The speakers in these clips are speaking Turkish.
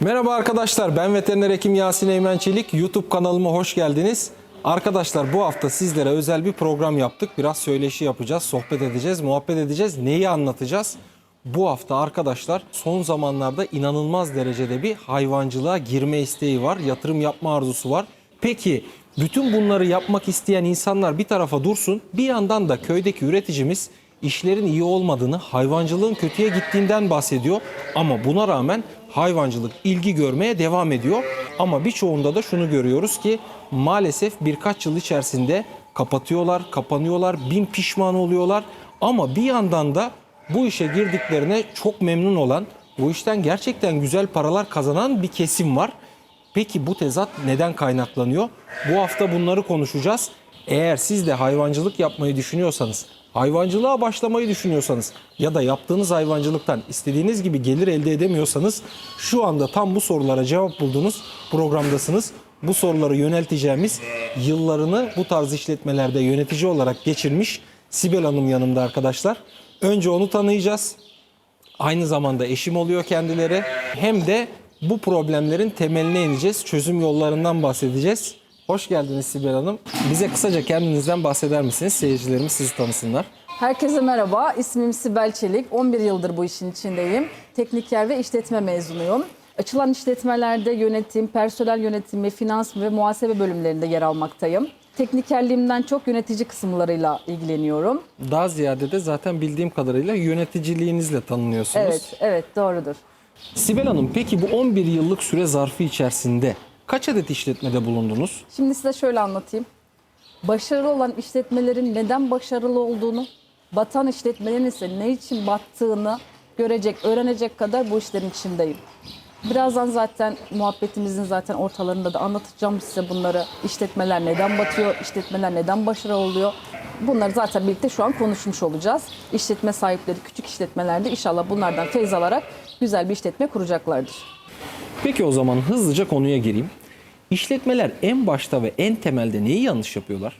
Merhaba arkadaşlar ben veteriner hekim Yasin Eymen Çelik. YouTube kanalıma hoş geldiniz. Arkadaşlar bu hafta sizlere özel bir program yaptık. Biraz söyleşi yapacağız, sohbet edeceğiz, muhabbet edeceğiz. Neyi anlatacağız? Bu hafta arkadaşlar son zamanlarda inanılmaz derecede bir hayvancılığa girme isteği var. Yatırım yapma arzusu var. Peki bütün bunları yapmak isteyen insanlar bir tarafa dursun. Bir yandan da köydeki üreticimiz işlerin iyi olmadığını, hayvancılığın kötüye gittiğinden bahsediyor. Ama buna rağmen hayvancılık ilgi görmeye devam ediyor. Ama birçoğunda da şunu görüyoruz ki maalesef birkaç yıl içerisinde kapatıyorlar, kapanıyorlar, bin pişman oluyorlar. Ama bir yandan da bu işe girdiklerine çok memnun olan, bu işten gerçekten güzel paralar kazanan bir kesim var. Peki bu tezat neden kaynaklanıyor? Bu hafta bunları konuşacağız. Eğer siz de hayvancılık yapmayı düşünüyorsanız, hayvancılığa başlamayı düşünüyorsanız ya da yaptığınız hayvancılıktan istediğiniz gibi gelir elde edemiyorsanız şu anda tam bu sorulara cevap bulduğunuz programdasınız. Bu soruları yönelteceğimiz yıllarını bu tarz işletmelerde yönetici olarak geçirmiş Sibel Hanım yanımda arkadaşlar. Önce onu tanıyacağız. Aynı zamanda eşim oluyor kendileri. Hem de bu problemlerin temeline ineceğiz. Çözüm yollarından bahsedeceğiz. Hoş geldiniz Sibel Hanım. Bize kısaca kendinizden bahseder misiniz? Seyircilerimiz sizi tanısınlar. Herkese merhaba. İsmim Sibel Çelik. 11 yıldır bu işin içindeyim. Tekniker ve işletme mezunuyum. Açılan işletmelerde yönetim, personel yönetimi, finans ve muhasebe bölümlerinde yer almaktayım. Teknikerliğimden çok yönetici kısımlarıyla ilgileniyorum. Daha ziyade de zaten bildiğim kadarıyla yöneticiliğinizle tanınıyorsunuz. Evet, evet doğrudur. Sibel Hanım peki bu 11 yıllık süre zarfı içerisinde kaç adet işletmede bulundunuz? Şimdi size şöyle anlatayım. Başarılı olan işletmelerin neden başarılı olduğunu, batan işletmelerin ise ne için battığını görecek, öğrenecek kadar bu işlerin içindeyim. Birazdan zaten muhabbetimizin zaten ortalarında da anlatacağım size bunları. İşletmeler neden batıyor, işletmeler neden başarılı oluyor. Bunları zaten birlikte şu an konuşmuş olacağız. İşletme sahipleri küçük işletmelerde inşallah bunlardan feyz alarak güzel bir işletme kuracaklardır. Peki o zaman hızlıca konuya gireyim. İşletmeler en başta ve en temelde neyi yanlış yapıyorlar?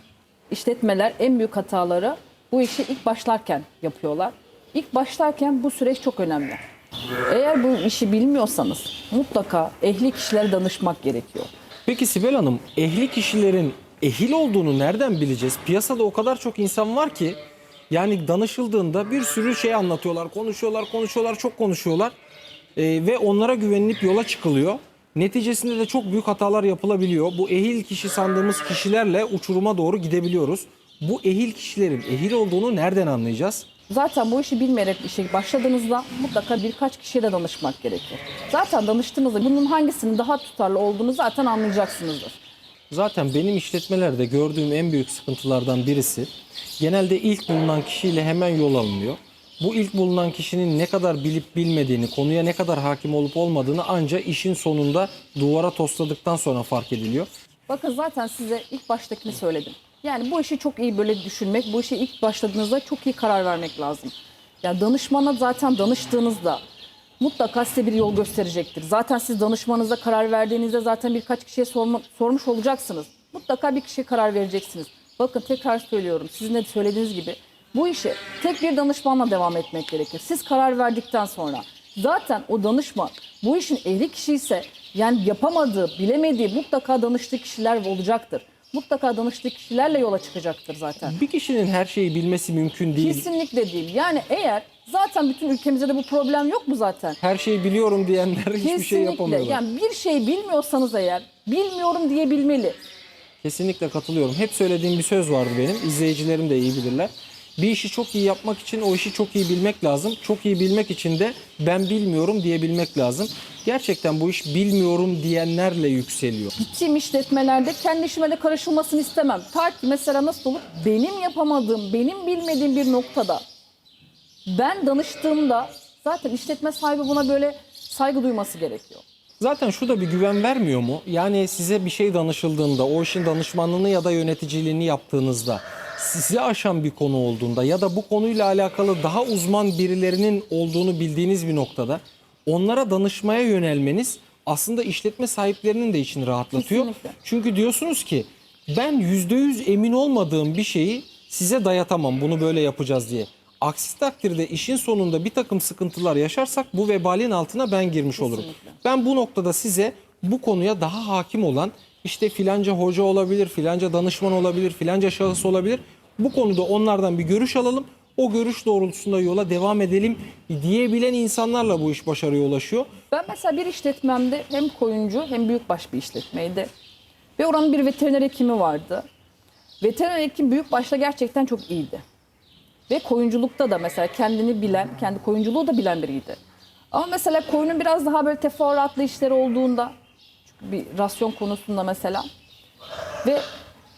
işletmeler en büyük hataları bu işi ilk başlarken yapıyorlar. İlk başlarken bu süreç çok önemli. Eğer bu işi bilmiyorsanız mutlaka ehli kişilere danışmak gerekiyor. Peki Sibel Hanım, ehli kişilerin ehil olduğunu nereden bileceğiz? Piyasada o kadar çok insan var ki yani danışıldığında bir sürü şey anlatıyorlar, konuşuyorlar, konuşuyorlar, çok konuşuyorlar Ee, ve onlara güvenilip yola çıkılıyor. Neticesinde de çok büyük hatalar yapılabiliyor. Bu ehil kişi sandığımız kişilerle uçuruma doğru gidebiliyoruz. Bu ehil kişilerin ehil olduğunu nereden anlayacağız? Zaten bu işi bilmeyerek işe başladığınızda mutlaka birkaç kişiye de danışmak gerekir. Zaten danıştığınızda bunun hangisinin daha tutarlı olduğunu zaten anlayacaksınızdır. Zaten benim işletmelerde gördüğüm en büyük sıkıntılardan birisi genelde ilk bulunan kişiyle hemen yol alınıyor. Bu ilk bulunan kişinin ne kadar bilip bilmediğini, konuya ne kadar hakim olup olmadığını ancak işin sonunda duvara tosladıktan sonra fark ediliyor. Bakın zaten size ilk baştakini söyledim. Yani bu işi çok iyi böyle düşünmek, bu işe ilk başladığınızda çok iyi karar vermek lazım. Yani danışmana zaten danıştığınızda mutlaka size bir yol gösterecektir. Zaten siz danışmanıza karar verdiğinizde zaten birkaç kişiye sorma- sormuş olacaksınız. Mutlaka bir kişiye karar vereceksiniz. Bakın tekrar söylüyorum sizin de söylediğiniz gibi bu işe tek bir danışmanla devam etmek gerekir. Siz karar verdikten sonra zaten o danışman bu işin ehli kişi ise yani yapamadığı, bilemediği mutlaka danıştığı kişiler olacaktır. Mutlaka danıştığı kişilerle yola çıkacaktır zaten. Bir kişinin her şeyi bilmesi mümkün değil. Kesinlikle değil. Yani eğer zaten bütün ülkemizde de bu problem yok mu zaten? Her şeyi biliyorum diyenler hiçbir şey yapamıyorlar. Yani bir şey bilmiyorsanız eğer bilmiyorum diyebilmeli. Kesinlikle katılıyorum. Hep söylediğim bir söz vardı benim. İzleyicilerim de iyi bilirler. Bir işi çok iyi yapmak için o işi çok iyi bilmek lazım. Çok iyi bilmek için de ben bilmiyorum diyebilmek lazım. Gerçekten bu iş bilmiyorum diyenlerle yükseliyor. Gittiğim işletmelerde kendi işime de karışılmasını istemem. Ta ki mesela nasıl olur? Benim yapamadığım, benim bilmediğim bir noktada ben danıştığımda zaten işletme sahibi buna böyle saygı duyması gerekiyor. Zaten şu da bir güven vermiyor mu? Yani size bir şey danışıldığında, o işin danışmanlığını ya da yöneticiliğini yaptığınızda, sizi aşan bir konu olduğunda ya da bu konuyla alakalı daha uzman birilerinin olduğunu bildiğiniz bir noktada onlara danışmaya yönelmeniz aslında işletme sahiplerinin de içini rahatlatıyor. Kesinlikle. Çünkü diyorsunuz ki ben %100 emin olmadığım bir şeyi size dayatamam bunu böyle yapacağız diye. Aksi takdirde işin sonunda bir takım sıkıntılar yaşarsak bu vebalin altına ben girmiş olurum. Kesinlikle. Ben bu noktada size bu konuya daha hakim olan işte filanca hoca olabilir, filanca danışman olabilir, filanca şahıs olabilir. Bu konuda onlardan bir görüş alalım. O görüş doğrultusunda yola devam edelim diyebilen insanlarla bu iş başarıya ulaşıyor. Ben mesela bir işletmemde hem koyuncu hem büyükbaş bir işletmeydi. Ve oranın bir veteriner hekimi vardı. Veteriner hekim büyükbaşta gerçekten çok iyiydi. Ve koyunculukta da mesela kendini bilen, kendi koyunculuğu da bilen biriydi. Ama mesela koyunun biraz daha böyle teferruatlı işleri olduğunda, bir rasyon konusunda mesela ve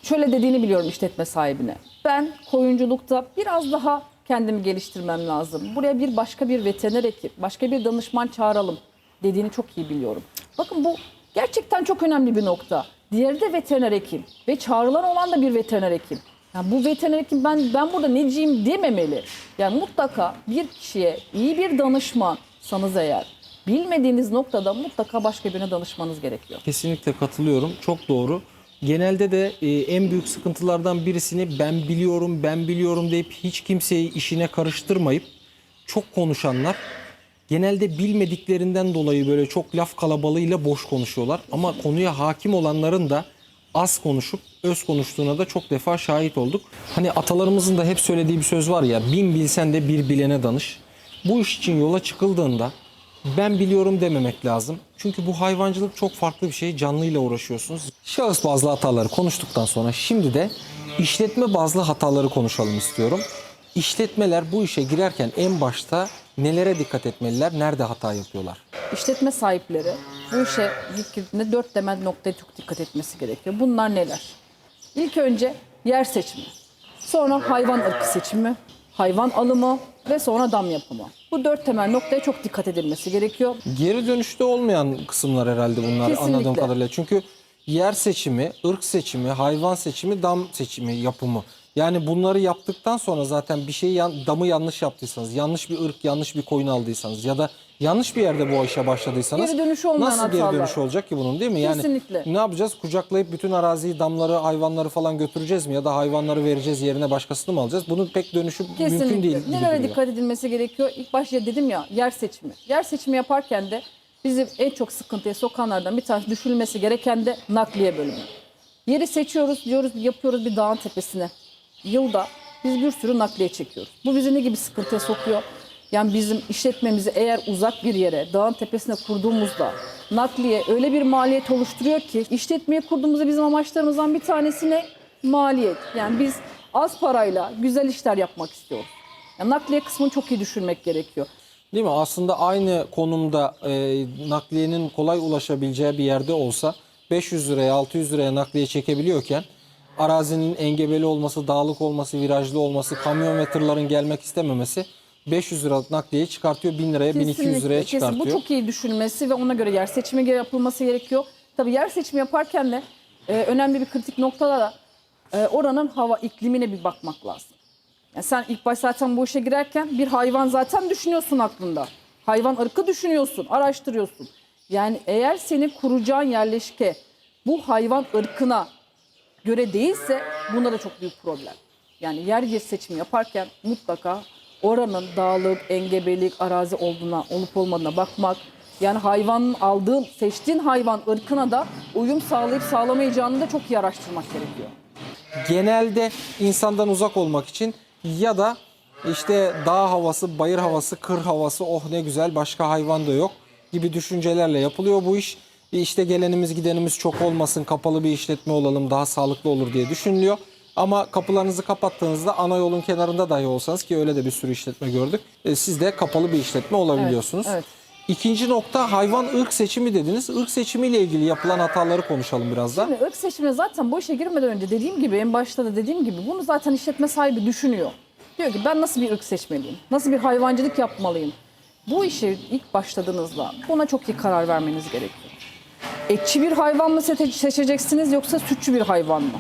şöyle dediğini biliyorum işletme sahibine. Ben koyunculukta biraz daha kendimi geliştirmem lazım. Buraya bir başka bir veteriner ekip, başka bir danışman çağıralım dediğini çok iyi biliyorum. Bakın bu gerçekten çok önemli bir nokta. Diğeri de veteriner hekim ve çağrılan olan da bir veteriner hekim. Yani bu veteriner hekim ben ben burada neciyim dememeli. Yani mutlaka bir kişiye iyi bir danışmansanız eğer bilmediğiniz noktada mutlaka başka birine danışmanız gerekiyor. Kesinlikle katılıyorum. Çok doğru. Genelde de e, en büyük sıkıntılardan birisini ben biliyorum, ben biliyorum deyip hiç kimseyi işine karıştırmayıp çok konuşanlar genelde bilmediklerinden dolayı böyle çok laf kalabalığıyla boş konuşuyorlar. Ama konuya hakim olanların da az konuşup öz konuştuğuna da çok defa şahit olduk. Hani atalarımızın da hep söylediği bir söz var ya bin bilsen de bir bilene danış. Bu iş için yola çıkıldığında ben biliyorum dememek lazım. Çünkü bu hayvancılık çok farklı bir şey. Canlıyla uğraşıyorsunuz. Şahıs bazlı hataları konuştuktan sonra şimdi de işletme bazlı hataları konuşalım istiyorum. İşletmeler bu işe girerken en başta nelere dikkat etmeliler? Nerede hata yapıyorlar? İşletme sahipleri bu işe ilk girdiğinde dört temel noktaya çok dikkat etmesi gerekiyor. Bunlar neler? İlk önce yer seçimi, sonra hayvan ırkı seçimi, hayvan alımı ve sonra dam yapımı. Bu dört temel noktaya çok dikkat edilmesi gerekiyor. Geri dönüşte olmayan kısımlar herhalde bunlar Kesinlikle. anladığım kadarıyla. Çünkü yer seçimi, ırk seçimi, hayvan seçimi, dam seçimi, yapımı. Yani bunları yaptıktan sonra zaten bir şeyi yan- damı yanlış yaptıysanız, yanlış bir ırk, yanlış bir koyun aldıysanız ya da yanlış bir yerde bu işe başladıysanız Geri dönüşü olmayan nasıl geri hatalar. dönüşü olacak ki bunun değil mi? Yani Kesinlikle. ne yapacağız? Kucaklayıp bütün araziyi, damları, hayvanları falan götüreceğiz mi ya da hayvanları vereceğiz yerine başkasını mı alacağız? Bunun pek dönüşü mümkün Kesinlikle. değil. gibi Nelere duruyor. dikkat edilmesi gerekiyor? İlk başta dedim ya yer seçimi. Yer seçimi yaparken de bizi en çok sıkıntıya sokanlardan bir tanesi düşülmesi gereken de nakliye bölümü. Yeri seçiyoruz, diyoruz yapıyoruz bir dağın tepesine. Yılda biz bir sürü nakliye çekiyoruz. Bu bizi ne gibi sıkıntıya sokuyor? Yani bizim işletmemizi eğer uzak bir yere, dağın tepesine kurduğumuzda nakliye öyle bir maliyet oluşturuyor ki işletmeyi kurduğumuzda bizim amaçlarımızdan bir tanesi ne? Maliyet. Yani biz az parayla güzel işler yapmak istiyoruz. Yani nakliye kısmını çok iyi düşünmek gerekiyor. Değil mi? Aslında aynı konumda e, nakliyenin kolay ulaşabileceği bir yerde olsa 500 liraya 600 liraya nakliye çekebiliyorken arazinin engebeli olması, dağlık olması, virajlı olması, kamyon ve tırların gelmek istememesi 500 liralık nakliyeyi çıkartıyor 1000 liraya 1200 liraya kesin. çıkartıyor. Bu çok iyi düşünülmesi ve ona göre yer seçimi yapılması gerekiyor. Tabii yer seçimi yaparken de e, önemli bir kritik noktada da e, oranın hava iklimine bir bakmak lazım. Yani sen ilk baş zaten bu işe girerken bir hayvan zaten düşünüyorsun aklında. Hayvan ırkı düşünüyorsun, araştırıyorsun. Yani eğer senin kuracağın yerleşke bu hayvan ırkına göre değilse bunda da çok büyük problem. Yani yer seçimi yaparken mutlaka oranın dağlık, engebelik, arazi olduğuna, olup olmadığına bakmak. Yani hayvanın aldığın, seçtiğin hayvan ırkına da uyum sağlayıp sağlamayacağını da çok iyi araştırmak gerekiyor. Genelde insandan uzak olmak için ya da işte dağ havası, bayır havası, kır havası oh ne güzel başka hayvan da yok gibi düşüncelerle yapılıyor bu iş. İşte gelenimiz gidenimiz çok olmasın kapalı bir işletme olalım daha sağlıklı olur diye düşünülüyor. Ama kapılarınızı kapattığınızda ana yolun kenarında dahi olsanız ki öyle de bir sürü işletme gördük. e, Siz de kapalı bir işletme olabiliyorsunuz. Evet, evet. İkinci nokta hayvan ırk seçimi dediniz. Irk seçimiyle ilgili yapılan hataları konuşalım biraz da. Şimdi ırk seçimine zaten bu işe girmeden önce dediğim gibi en başta da dediğim gibi bunu zaten işletme sahibi düşünüyor. Diyor ki ben nasıl bir ırk seçmeliyim? Nasıl bir hayvancılık yapmalıyım? Bu işe ilk başladığınızda buna çok iyi karar vermeniz gerekiyor. Etçi bir hayvan mı seçe- seçeceksiniz yoksa sütçü bir hayvan mı?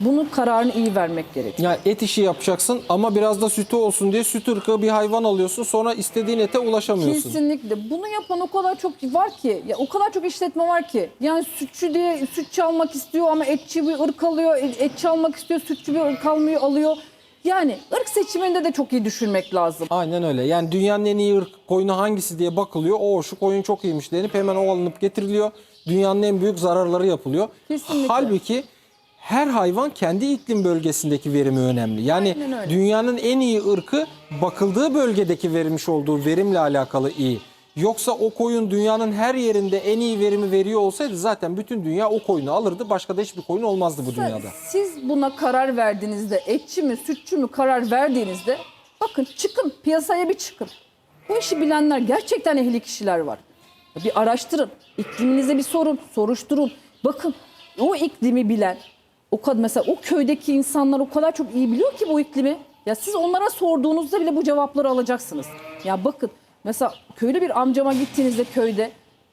Bunun kararını iyi vermek gerekiyor. Ya et işi yapacaksın ama biraz da sütü olsun diye süt ırkı bir hayvan alıyorsun sonra istediğin ete ulaşamıyorsun. Kesinlikle. Bunu yapan o kadar çok var ki, ya o kadar çok işletme var ki. Yani sütçü diye sütçü almak istiyor ama etçi bir ırk alıyor, e- etçi almak istiyor, sütçü bir ırk almıyor, alıyor. Yani ırk seçiminde de çok iyi düşünmek lazım. Aynen öyle. Yani dünyanın en iyi ırk koyunu hangisi diye bakılıyor. O şu koyun çok iyiymiş denip hemen o alınıp getiriliyor. Dünyanın en büyük zararları yapılıyor. Kesinlikle. Halbuki her hayvan kendi iklim bölgesindeki verimi önemli. Yani dünyanın en iyi ırkı bakıldığı bölgedeki vermiş olduğu verimle alakalı iyi. Yoksa o koyun dünyanın her yerinde en iyi verimi veriyor olsaydı zaten bütün dünya o koyunu alırdı. Başka da hiçbir koyun olmazdı bu dünyada. Siz buna karar verdiğinizde, etçi mi, sütçü mü karar verdiğinizde bakın çıkın, piyasaya bir çıkın. Bu işi bilenler gerçekten ehli kişiler var. Bir araştırın, ikliminize bir sorun, soruşturun. Bakın o iklimi bilen, o kadar mesela o köydeki insanlar o kadar çok iyi biliyor ki bu iklimi. Ya siz onlara sorduğunuzda bile bu cevapları alacaksınız. Ya bakın mesela köylü bir amcama gittiğinizde köyde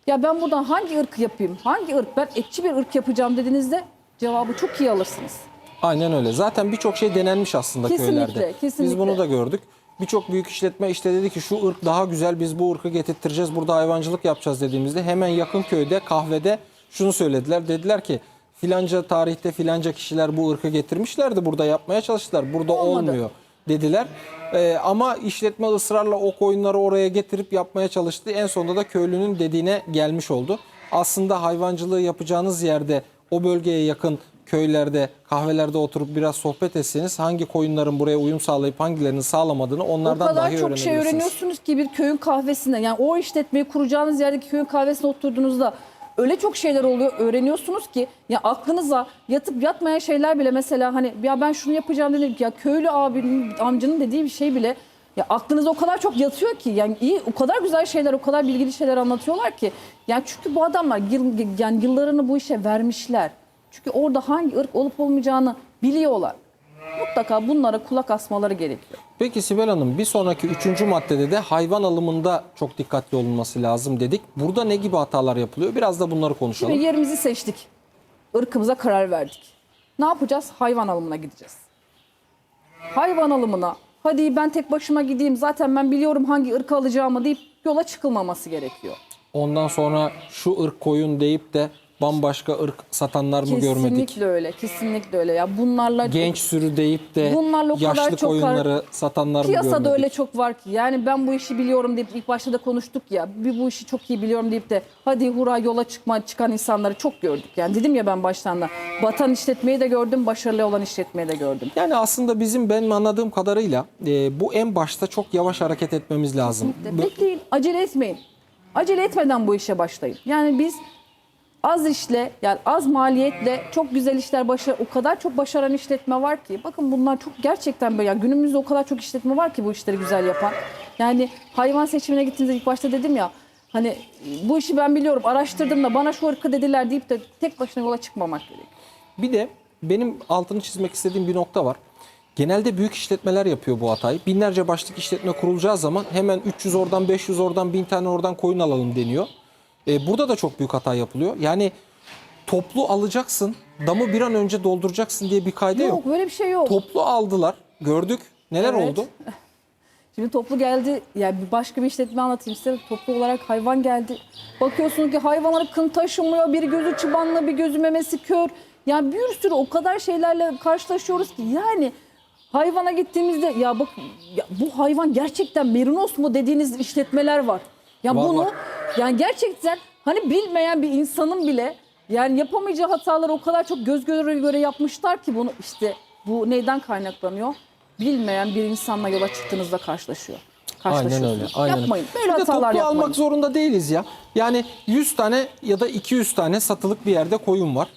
ya ben buradan hangi ırk yapayım, hangi ırk ben etçi bir ırk yapacağım dediğinizde cevabı çok iyi alırsınız. Aynen öyle. Zaten birçok şey denenmiş aslında Kesinlikle, köylerde. Biz kesinlikle. bunu da gördük. Birçok büyük işletme işte dedi ki şu ırk daha güzel biz bu ırkı getirttireceğiz burada hayvancılık yapacağız dediğimizde hemen yakın köyde kahvede şunu söylediler. Dediler ki filanca tarihte filanca kişiler bu ırkı getirmişlerdi burada yapmaya çalıştılar. Burada Olmadı. olmuyor dediler. Ee, ama işletme ısrarla o koyunları oraya getirip yapmaya çalıştı. En sonunda da köylünün dediğine gelmiş oldu. Aslında hayvancılığı yapacağınız yerde o bölgeye yakın köylerde, kahvelerde oturup biraz sohbet etseniz hangi koyunların buraya uyum sağlayıp hangilerinin sağlamadığını O onlardan kadar dahi çok şey öğrenebilirsiniz. öğreniyorsunuz ki bir köyün kahvesinde yani o işletmeyi kuracağınız yerdeki köyün kahvesine oturduğunuzda öyle çok şeyler oluyor öğreniyorsunuz ki ya aklınıza yatıp yatmayan şeyler bile mesela hani ya ben şunu yapacağım dedim ki ya köylü abinin amcanın dediği bir şey bile ya aklınıza o kadar çok yatıyor ki yani iyi o kadar güzel şeyler o kadar bilgili şeyler anlatıyorlar ki yani çünkü bu adamlar yıl, yani yıllarını bu işe vermişler. Çünkü orada hangi ırk olup olmayacağını biliyorlar. Mutlaka bunlara kulak asmaları gerekiyor. Peki Sibel Hanım bir sonraki üçüncü maddede de hayvan alımında çok dikkatli olunması lazım dedik. Burada ne gibi hatalar yapılıyor? Biraz da bunları konuşalım. Şimdi yerimizi seçtik. Irkımıza karar verdik. Ne yapacağız? Hayvan alımına gideceğiz. Hayvan alımına hadi ben tek başıma gideyim zaten ben biliyorum hangi ırkı alacağımı deyip yola çıkılmaması gerekiyor. Ondan sonra şu ırk koyun deyip de bambaşka ırk satanlar mı görmedik? Kesinlikle öyle. Kesinlikle öyle. Ya bunlarla Genç sürü deyip de Bunlarla o kadar yaşlı çok koyunları satanlar mı Piyasada görmedik? öyle çok var ki. Yani ben bu işi biliyorum deyip ilk başta da konuştuk ya. Bir bu işi çok iyi biliyorum deyip de hadi hura yola çıkma çıkan insanları çok gördük. Yani dedim ya ben baştan da batan işletmeyi de gördüm, başarılı olan işletmeyi de gördüm. Yani aslında bizim benim anladığım kadarıyla e, bu en başta çok yavaş hareket etmemiz lazım. Bu- Bekleyin, acele etmeyin. Acele etmeden bu işe başlayın. Yani biz az işle, yani az maliyetle çok güzel işler başar, o kadar çok başaran işletme var ki. Bakın bunlar çok gerçekten böyle. Yani günümüzde o kadar çok işletme var ki bu işleri güzel yapan. Yani hayvan seçimine gittiğinizde ilk başta dedim ya. Hani bu işi ben biliyorum, araştırdım da bana şu ırkı dediler deyip de tek başına yola çıkmamak gerekiyor. Bir de benim altını çizmek istediğim bir nokta var. Genelde büyük işletmeler yapıyor bu hatayı. Binlerce başlık işletme kurulacağı zaman hemen 300 oradan 500 oradan 1000 tane oradan koyun alalım deniyor. E, burada da çok büyük hata yapılıyor. Yani toplu alacaksın, damı bir an önce dolduracaksın diye bir kayda yok. Yok, böyle bir şey yok. Toplu aldılar, gördük. Neler Evet. oldu? Şimdi toplu geldi, yani bir başka bir işletme anlatayım size. Toplu olarak hayvan geldi. Bakıyorsunuz ki hayvan ırkın taşımıyor, bir gözü çıbanlı, bir gözü memesi kör. Yani bir sürü o kadar şeylerle karşılaşıyoruz ki yani hayvana gittiğimizde ya bak ya bu hayvan gerçekten merinos mu dediğiniz işletmeler var. Ya Var, bunu yani gerçekten hani bilmeyen bir insanın bile yani yapamayacağı hataları o kadar çok göz göre göre yapmışlar ki bunu işte bu neyden kaynaklanıyor? Bilmeyen bir insanla yola çıktığınızda karşılaşıyor. Aynen öyle. Aynen Yapmayın. öyle. Böyle Bir de hatalar toplu yapmayın. almak zorunda değiliz ya. Yani 100 tane ya da 200 tane satılık bir yerde koyun var.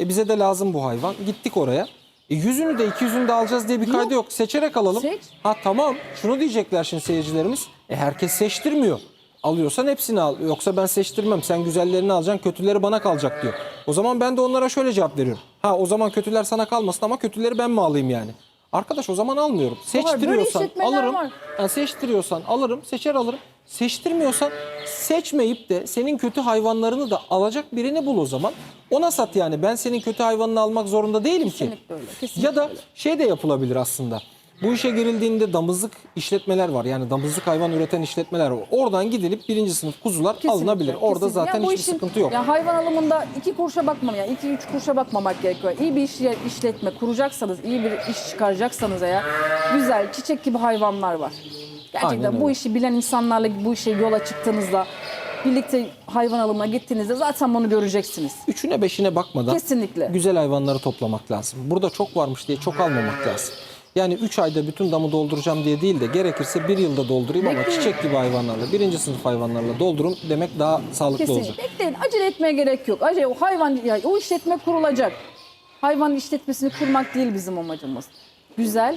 E bize de lazım bu hayvan. Gittik oraya. E yüzünü de 200'ünü de alacağız diye bir kaydı yok. Seçerek alalım. Seç. Ha tamam. Şunu diyecekler şimdi seyircilerimiz. E herkes seçtirmiyor. Alıyorsan hepsini al. Yoksa ben seçtirmem. Sen güzellerini alacaksın, kötüleri bana kalacak diyor. O zaman ben de onlara şöyle cevap veriyorum. Ha o zaman kötüler sana kalmasın ama kötüleri ben mi alayım yani? Arkadaş o zaman almıyorum. Seçtiriyorsan işletmeler alırım. var. Yani seçtiriyorsan alırım, seçer alırım. Seçtirmiyorsan seçmeyip de senin kötü hayvanlarını da alacak birini bul o zaman. Ona sat yani. Ben senin kötü hayvanını almak zorunda değilim ki. Kesinlikle öyle, kesinlikle Ya da öyle. şey de yapılabilir aslında. Bu işe girildiğinde damızlık işletmeler var. Yani damızlık hayvan üreten işletmeler var. Oradan gidilip birinci sınıf kuzular Kesinlikle, alınabilir. Orada kesinlikle. zaten Yani bu hiçbir işin- sıkıntı yok. Yani hayvan alımında iki kuruşa bakmam yani iki üç kuruşa bakmamak gerekiyor. İyi bir iş, işletme kuracaksanız, iyi bir iş çıkaracaksanız eğer güzel çiçek gibi hayvanlar var. Gerçekten Aynen bu öyle. işi bilen insanlarla bu işe yola çıktığınızda birlikte hayvan alımına gittiğinizde zaten bunu göreceksiniz. Üçüne beşine bakmadan Kesinlikle. güzel hayvanları toplamak lazım. Burada çok varmış diye çok almamak lazım. Yani 3 ayda bütün damı dolduracağım diye değil de gerekirse bir yılda doldurayım ama Bekleyin. çiçek gibi hayvanlarla, birinci sınıf hayvanlarla doldurun demek daha sağlıklı olacak. Kesinlikle. Bekleyin. Acele etmeye gerek yok. Acele o hayvan ya o işletme kurulacak. Hayvan işletmesini kurmak değil bizim amacımız. Güzel,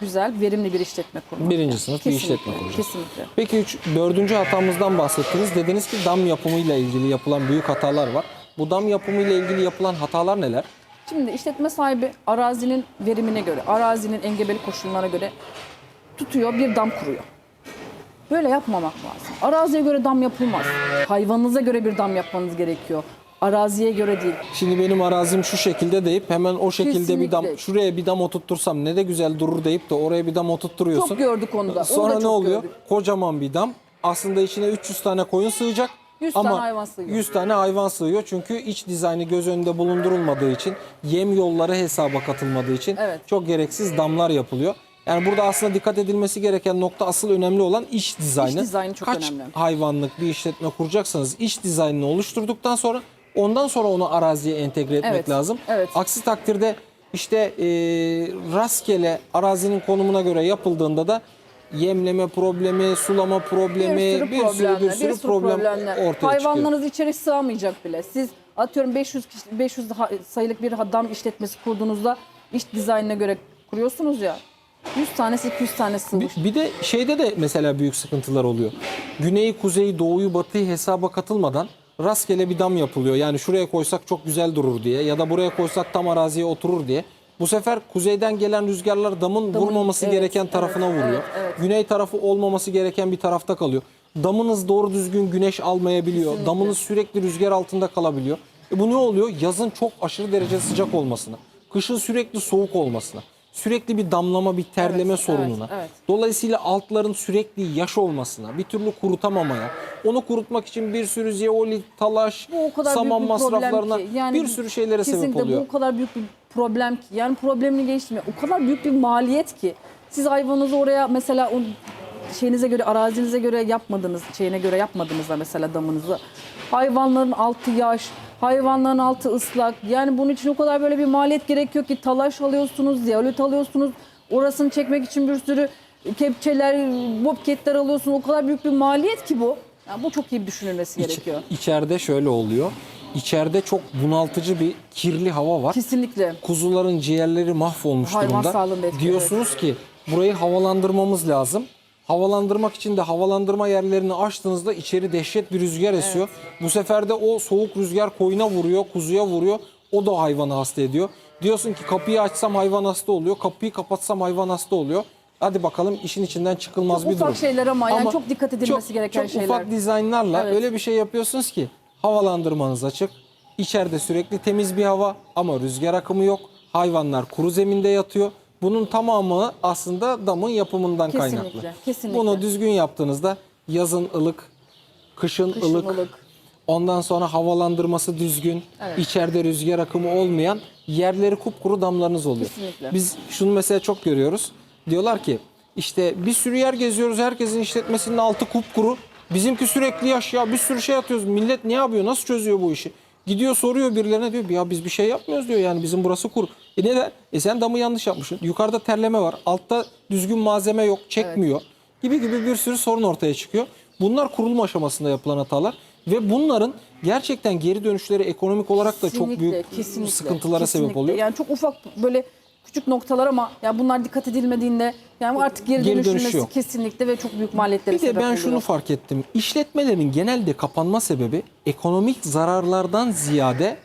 güzel, verimli bir işletme kurmak. Birinci sınıf bir Kesinlikle, işletme kuracağız. Kesinlikle. Peki üç, dördüncü hatamızdan bahsettiniz. Dediniz ki dam yapımıyla ilgili yapılan büyük hatalar var. Bu dam yapımıyla ilgili yapılan hatalar neler? Şimdi işletme sahibi arazinin verimine göre, arazinin engebeli koşullarına göre tutuyor bir dam kuruyor. Böyle yapmamak lazım. Araziye göre dam yapılmaz. Hayvanınıza göre bir dam yapmanız gerekiyor. Araziye göre değil. Şimdi benim arazim şu şekilde deyip hemen o şekilde bir dam Kesinlikle. şuraya bir dam oturttursam ne de güzel durur deyip de oraya bir dam oturtturuyorsun. Çok gördük onu da. Onu Sonra da ne oluyor? gördük. Kocaman bir dam. Aslında içine 300 tane koyun sığacak. 100 ama tane hayvan sığıyor. 100 tane hayvan sığıyor. Çünkü iç dizaynı göz önünde bulundurulmadığı için, yem yolları hesaba katılmadığı için Evet. çok gereksiz damlar yapılıyor. Yani burada aslında dikkat edilmesi gereken nokta asıl önemli olan iç dizaynı. İç dizaynı çok Kaç önemli. hayvanlık bir işletme kuracaksanız iç dizaynını oluşturduktan sonra ondan sonra onu araziye entegre etmek Evet, lazım. evet. Aksi takdirde işte e, rastgele arazinin konumuna göre yapıldığında da yemleme problemi, sulama problemi, bir sürü problemler, bir sürü problem problemler. ortaya çıkıyor. Hayvanlarınız içeri sığamayacak bile. Siz atıyorum 500 kişi, 500 ha- sayılık bir dam işletmesi kurduğunuzda iç dizaynına göre kuruyorsunuz ya. 100 tanesi 200 tanesi sığmış. Bir, bir de şeyde de mesela büyük sıkıntılar oluyor. Güneyi, kuzeyi, doğuyu, batıyı hesaba katılmadan rastgele bir dam yapılıyor. Yani şuraya koysak çok güzel durur diye ya da buraya koysak tam araziye oturur diye. Bu sefer kuzeyden gelen rüzgarlar damın, vurmaması evet, gereken evet, tarafına vuruyor. evet, evet. Güney tarafı olmaması gereken bir tarafta kalıyor. Damınız doğru düzgün güneş almayabiliyor. Kesinlikle. Damınız sürekli rüzgar altında kalabiliyor. E bu ne oluyor? Yazın çok aşırı derece sıcak olmasına, kışın sürekli soğuk olmasına, sürekli bir damlama, bir terleme Evet, sorununa. evet, evet. Dolayısıyla altların sürekli yaş olmasına, bir türlü kurutamamaya, onu kurutmak için bir sürü zeolit, talaş, Bu o kadar saman büyük bir problem masraflarına ki. Yani bir sürü şeylere sebep kesinlikle oluyor. bu o kadar büyük bir problem ki. Yani problemini geçmiyor. O kadar büyük bir maliyet ki. Siz hayvanınızı oraya mesela o şeyinize göre, arazinize göre yapmadınız, şeyine göre yapmadığınızda mesela damınızı. Hayvanların altı yaş, hayvanların altı ıslak. Yani bunun için o kadar böyle bir maliyet gerekiyor ki talaş alıyorsunuz, zeolit alıyorsunuz. Orasını çekmek için bir sürü kepçeler, bobketler alıyorsunuz. O kadar büyük bir maliyet ki bu. Yani bu çok iyi düşünülmesi İç- gerekiyor. İçeride şöyle oluyor. İçeride çok bunaltıcı bir kirli hava var. Kesinlikle. Kuzuların ciğerleri mahvolmuş Hayvan durumda. Diyorsunuz ki burayı havalandırmamız lazım. Havalandırmak için de havalandırma yerlerini açtığınızda içeri dehşet bir rüzgar esiyor. Bu sefer de o soğuk rüzgar koyuna vuruyor, kuzuya vuruyor. O da hayvanı hasta ediyor. Diyorsun ki kapıyı açsam hayvan hasta oluyor, kapıyı kapatsam hayvan hasta oluyor. Hadi bakalım işin içinden çıkılmaz Çok bir ufak durum. şeyler ama yani çok dikkat edilmesi çok- gereken çok şeyler. ufak dizaynlarla Evet. öyle bir şey yapıyorsunuz ki havalandırmanız açık. İçeride sürekli temiz bir hava ama rüzgar akımı yok. Hayvanlar kuru zeminde yatıyor. Bunun tamamı aslında damın yapımından Kesinlikle, kaynaklı. kesinlikle. Bunu düzgün yaptığınızda yazın ılık, kışın, Kışın ılık, ılık. ondan sonra havalandırması düzgün, Evet. içeride rüzgar akımı olmayan yerleri kupkuru damlarınız oluyor. Kesinlikle. Biz şunu mesela çok görüyoruz. Diyorlar ki işte bir sürü yer geziyoruz. Herkesin işletmesinin altı kupkuru. Bizimki sürekli yaş ya bir sürü şey atıyoruz. Millet ne yapıyor? Nasıl çözüyor bu işi? Gidiyor soruyor birilerine diyor ya biz bir şey yapmıyoruz diyor yani bizim burası kuru. E neden? E sen damı yanlış yapmışsın. Yukarıda terleme var. Altta düzgün malzeme yok. Çekmiyor. Gibi gibi bir sürü sorun ortaya çıkıyor. Bunlar kurulum aşamasında yapılan hatalar ve bunların gerçekten geri dönüşleri ekonomik olarak da çok Kesinlikle, büyük kesinlikle, sıkıntılara sebep kesinlikle. oluyor. Yani çok ufak böyle küçük noktalar ama ya bunlar dikkat edilmediğinde yani artık geri, Geri dönüşü dönüşülmesi yok. kesinlikle ve çok büyük maliyetlere Bir de sebep ben oluyor. şunu fark ettim. İşletmelerin genelde kapanma sebebi ekonomik zararlardan ziyade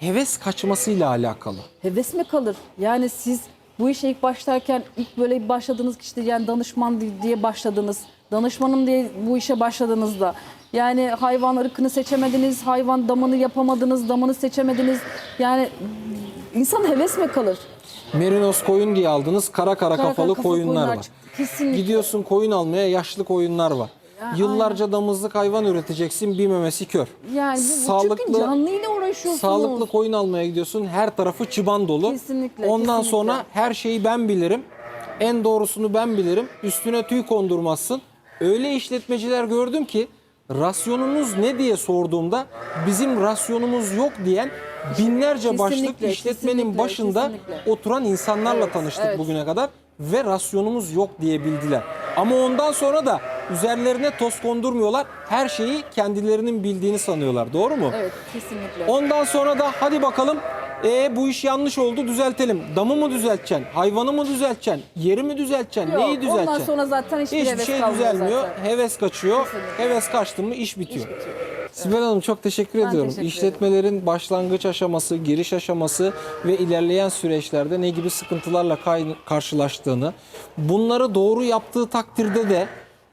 heves kaçmasıyla alakalı. Heves mi kalır? Yani siz bu işe ilk başlarken ilk böyle başladığınız işte yani danışman diye başladınız. Danışmanım diye bu işe başladığınızda yani hayvan ırkını seçemediniz, hayvan damını yapamadınız, damını seçemediniz. Yani insan heves mi kalır? Merinos koyun diye aldınız. Kara kara, Kara kafalı kafa koyunlar, koyunlar var. Kesinlikle. Gidiyorsun koyun almaya yaşlı koyunlar var. Ya, Yıllarca damızlık hayvan üreteceksin bir memesi kör. Yani bu, bu çünkü canlıyla uğraşıyorsunuz. Sağlıklı koyun almaya gidiyorsun. Her tarafı çıban dolu. Kesinlikle, Ondan kesinlikle. sonra her şeyi ben bilirim. En doğrusunu ben bilirim. Üstüne tüy kondurmazsın. Öyle işletmeciler gördüm ki rasyonunuz ne diye sorduğumda bizim rasyonumuz yok diyen binlerce başlık Kesinlikle, işletmenin kesinlikle, başında kesinlikle. oturan insanlarla Evet, tanıştık evet. bugüne kadar ve rasyonumuz yok diye bildiler. Ama ondan sonra da üzerlerine toz kondurmuyorlar. Her şeyi kendilerinin bildiğini sanıyorlar. Doğru mu? Evet kesinlikle. Ondan sonra da hadi bakalım e bu iş yanlış oldu düzeltelim. Damı mı düzelteceksin? Hayvanı mı düzelteceksin? Yeri mi düzelteceksin? Yok, Neyi düzelteceksin? Ondan sonra zaten hiçbir, Hiçbir heves şey düzelmiyor. zaten. Heves kaçıyor. Kesinlikle. Heves kaçtı mı iş bitiyor. İş bitiyor. Sibel Hanım çok teşekkür Ben ediyorum. teşekkür ederim. İşletmelerin başlangıç aşaması, giriş aşaması ve ilerleyen süreçlerde ne gibi sıkıntılarla karşılaştığını, bunları doğru yaptığı takdirde de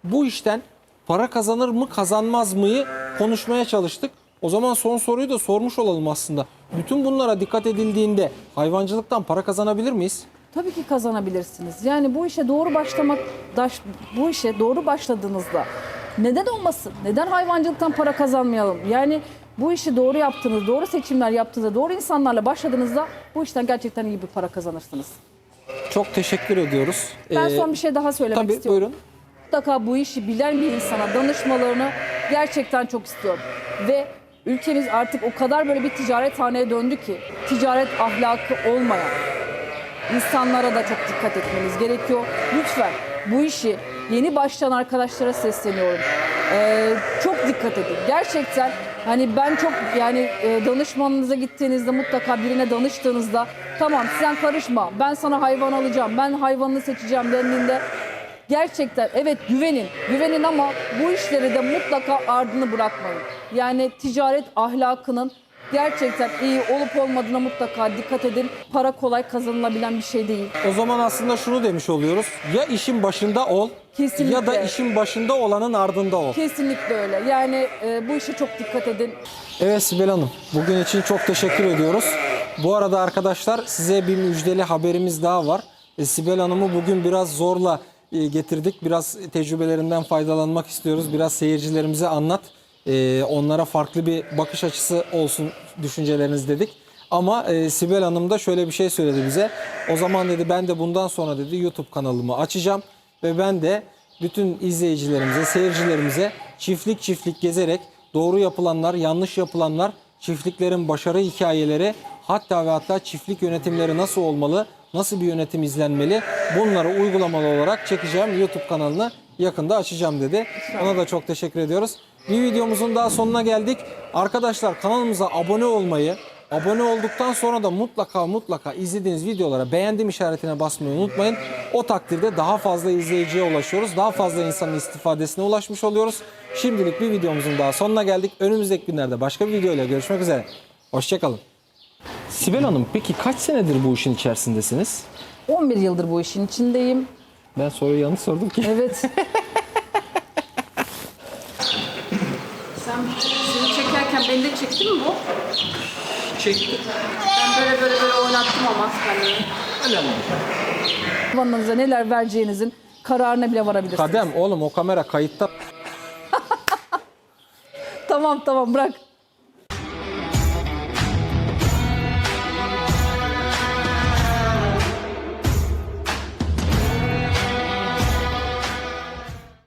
bu işten para kazanır mı kazanmaz mıyı konuşmaya çalıştık. O zaman son soruyu da sormuş olalım aslında. Bütün bunlara dikkat edildiğinde hayvancılıktan para kazanabilir miyiz? Tabii ki kazanabilirsiniz. Yani bu işe doğru başlamak, daş- bu işe doğru başladığınızda neden olmasın? Neden hayvancılıktan para kazanmayalım? Yani bu işi doğru yaptığınız, doğru seçimler yaptığınızda, doğru insanlarla başladığınızda bu işten gerçekten iyi bir para kazanırsınız. Çok teşekkür ediyoruz. Ben Ee, son bir şey daha söylemek Tabii istiyorum. buyurun. mutlaka bu işi bilen bir insana danışmalarını gerçekten çok istiyorum. Ve ülkemiz artık o kadar böyle bir ticarethaneye döndü ki ticaret ahlakı olmayan insanlara da çok dikkat etmeniz gerekiyor. Lütfen bu işi yeni başlayan arkadaşlara sesleniyorum. Ee, çok dikkat edin. Gerçekten hani ben çok yani e, danışmanınıza gittiğinizde mutlaka birine danıştığınızda tamam sen karışma ben sana hayvan alacağım ben hayvanını seçeceğim dendiğinde Gerçekten evet güvenin. Güvenin ama bu işleri de mutlaka ardını bırakmayın. Yani ticaret ahlakının gerçekten iyi olup olmadığına mutlaka dikkat edin. Para kolay kazanılabilen bir şey değil. O zaman aslında şunu demiş oluyoruz. Ya işin başında ol Kesinlikle. ya da işin başında olanın ardında ol. Kesinlikle öyle. Yani e, bu işe çok dikkat edin. Evet Sibel Hanım bugün için çok teşekkür ediyoruz. Bu arada arkadaşlar size bir müjdeli haberimiz daha var. E, Sibel Hanım'ı bugün biraz zorla getirdik. Biraz tecrübelerinden faydalanmak istiyoruz. Biraz seyircilerimize anlat. E, onlara farklı bir bakış açısı olsun düşünceleriniz dedik. Ama e, Sibel Hanım da şöyle bir şey söyledi bize. O zaman dedi ben de bundan sonra dedi YouTube kanalımı açacağım ve ben de bütün izleyicilerimize, seyircilerimize çiftlik çiftlik gezerek doğru yapılanlar, yanlış yapılanlar, çiftliklerin başarı hikayeleri, hatta ve hatta çiftlik yönetimleri nasıl olmalı, nasıl bir yönetim izlenmeli bunları uygulamalı olarak çekeceğim YouTube kanalını yakında açacağım dedi. Ona da çok teşekkür ediyoruz. Bir videomuzun daha sonuna geldik. Arkadaşlar kanalımıza abone olmayı, Abone olduktan sonra da mutlaka mutlaka izlediğiniz videolara beğendim işaretine basmayı unutmayın. O takdirde daha fazla izleyiciye ulaşıyoruz. Daha fazla insanın istifadesine ulaşmış oluyoruz. Şimdilik bir videomuzun daha sonuna geldik. Önümüzdeki günlerde başka bir videoyla görüşmek üzere. Hoşçakalın. Sibel Hanım peki kaç senedir bu işin içerisindesiniz? 11 yıldır bu işin içindeyim. Ben soruyu yanlış sordum ki. Evet. Sen seni çekerken beni de çekti mi bu? Çekti. Ben böyle böyle böyle oynattım ama kamerayı. Hayvanlarınıza neler vereceğinizin kararına bile varabilirsiniz. Kadem oğlum o kamera kayıtta. Tamam tamam bırak.